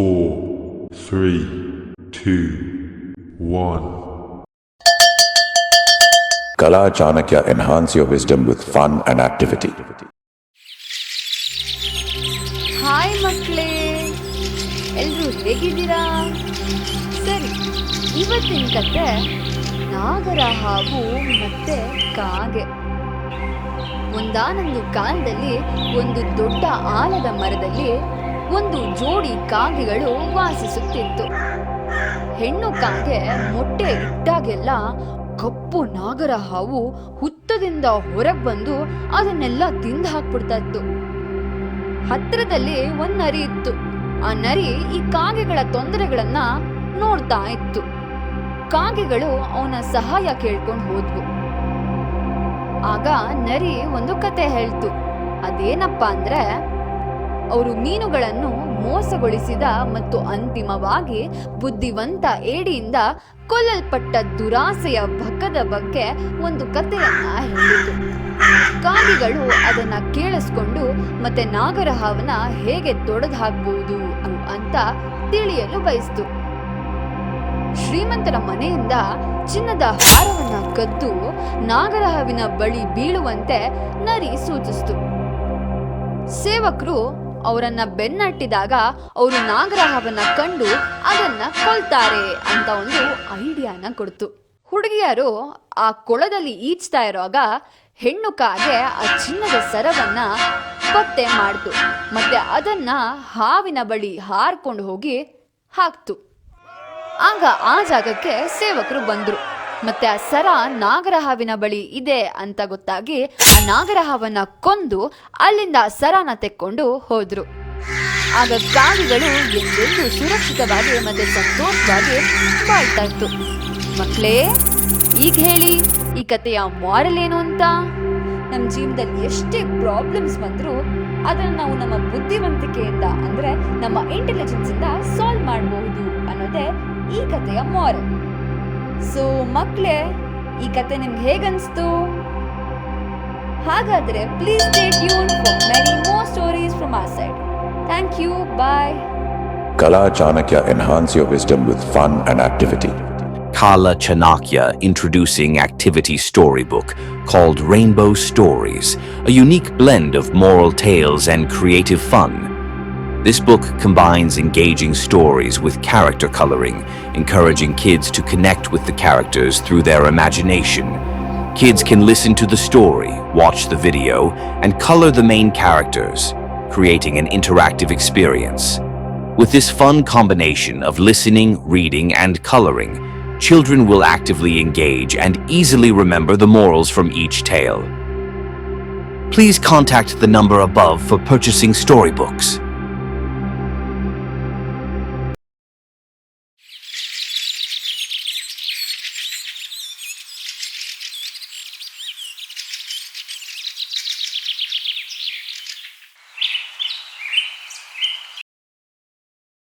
four, three, two, one. Kala Chanakya enhance your wisdom with fun and activity. Hi ಮಕ್ಕಳೇ ಎಲ್ರೂ ಹೇಗಿದ್ದೀರಾ ಸರಿ ಇವತ್ತಿನ ಕತೆ ನಾಗರ ಹಾವು ಮತ್ತೆ ಕಾಗೆ ಒಂದಾನೊಂದು ಕಾಲದಲ್ಲಿ ಒಂದು ದೊಡ್ಡ ಆಲದ ಮರದಲ್ಲಿ ಒಂದು ಜೋಡಿ ಕಾಗೆಗಳು ವಾಸಿಸುತ್ತಿತ್ತು. ಹೆಣ್ಣು ಕಾಗೆ ಮೊಟ್ಟೆ ಇಟ್ಟಾಗೆಲ್ಲ ಕಪ್ಪು ನಾಗರ ಹಾವು ಹುತ್ತದಿಂದ ಹೊರಗೆ ಬಂದು ಅದನ್ನೆಲ್ಲ ತಿಂದು ಹಾಕ್ಬಿಡ್ತಾ ಇತ್ತು. ಹತ್ತಿರದಲ್ಲಿ ಒಂದ್ ನರಿ ಇತ್ತು. ಆ ನರಿ ಈ ಕಾಗೆಗಳ ತೊಂದರೆಗಳನ್ನ ನೋಡ್ತಾ ಇತ್ತು. ಕಾಗೆಗಳು ಅವನ ಸಹಾಯ ಕೇಳ್ಕೊಂಡು ಹೋದ್ವು. ಆಗ ನರಿ ಒಂದು ಕತೆ ಹೇಳ್ತು. ಅದೇನಪ್ಪ ಅಂದ್ರೆ ಅವರು ಮೀನುಗಳನ್ನು ಮೋಸಗೊಳಿಸಿದ ಮತ್ತು ಅಂತಿಮವಾಗಿ ಬುದ್ಧಿವಂತ ಏಡಿಯಿಂದ ಕೊಲ್ಲಲ್ಪಟ್ಟ ದುರಾಸೆಯ ಭಕ್ಕದ ಬಗ್ಗೆ ಒಂದು ಕಥೆಯನ್ನ ಹೇಳಿತು. ಕಾಗಿಗಳು ಅದನ್ನ ಕೇಳಿಸ್ಕೊಂಡು ಮತ್ತೆ ನಾಗರಹಾವನ ಹೇಗೆ ತೊಡೆದು ಅಂತ ತಿಳಿಯಲು ಬಯಸ್ತು. ಶ್ರೀಮಂತರ ಮನೆಯಿಂದ ಚಿನ್ನದ ಹಾರವನ್ನ ಕದ್ದು ನಾಗರಹಾವಿನ ಬಳಿ ಬೀಳುವಂತೆ ನರಿ ಸೂಚಿಸಿತು. ಸೇವಕರು ಅವರನ್ನ ಬೆನ್ನಟ್ಟಿದಾಗ ಅವರು ನಾಗರಹಾವನ್ನ ಕಂಡು ಅದನ್ನ ಕೊಲ್ತಾರೆ ಅಂತ ಒಂದು ಐಡಿಯಾನ ಕೊಡ್ತು. ಹುಡುಗಿಯರು ಆ ಕೊಳದಲ್ಲಿ ಈಜ್ತಾ ಇರುವಾಗ ಹೆಣ್ಣು ಕಾಗೆ ಆ ಚಿನ್ನದ ಸರವನ್ನ ಪತ್ತೆ ಮಾಡ್ತು. ಮತ್ತೆ ಅದನ್ನ ಹಾವಿನ ಬಳಿ ಹಾರ್ಕೊಂಡು ಹೋಗಿ ಹಾಕ್ತು. ಆಗ ಆ ಜಾಗಕ್ಕೆ ಸೇವಕರು ಬಂದ್ರು. ಮತ್ತೆ ಆ ಸರ ನಾಗರಹಾವಿನ ಬಳಿ ಇದೆ ಅಂತ ಗೊತ್ತಾಗಿ ಆ ನಾಗರಹಾವನ್ನ ಕೊಂದು ಅಲ್ಲಿಂದ ಸರನ ತೆಕ್ಕೊಂಡು ಹೋದ್ರು. ಆಗ ಪ್ರಾಣಿಗಳು ಎಂದೆಂದು ಸುರಕ್ಷಿತವಾಗಿ ಮತ್ತೆ ಸಂತೋಷವಾಗಿ ಬಾಳ್ತಾ ಇತ್ತು. ಮಕ್ಕಳೇ ಈಗ ಹೇಳಿ, ಈ ಕಥೆಯ ಮಾರಲ್ ಏನು ಅಂತ? ನಮ್ಮ ಜೀವನದಲ್ಲಿ ಎಷ್ಟೇ ಪ್ರಾಬ್ಲಮ್ಸ್ ಬಂದರೂ ಅದನ್ನು ನಾವು ನಮ್ಮ ಬುದ್ಧಿವಂತಿಕೆಯಿಂದ ಅಂದರೆ ನಮ್ಮ ಇಂಟೆಲಿಜೆನ್ಸಿಂದ ಸಾಲ್ವ್ ಮಾಡಬಹುದು ಅನ್ನೋದೇ ಈ ಕಥೆಯ ಮಾರಲ್ ಸೊ ಮಕ್ಕಳೇ ಈ ಕತೆ ನಿಮ್ಗೆ ಹೇಗನ್ಸ್ತು ಹಾಗಾದ್ರೆ please stay tune for many more stories from our side thank you bye Kala Chanakya enhance your wisdom with fun and activity. Kala Chanakya introducing activity storybook called Rainbow Stories, a unique blend of moral tales and creative fun. This book combines engaging stories with character coloring, encouraging kids to connect with the characters through their imagination. Kids can listen to the story, watch the video, and color the main characters, creating an interactive experience. With this fun combination of listening, reading, and coloring, children will actively engage and easily remember the morals from each tale. Please contact the number above for purchasing storybooks.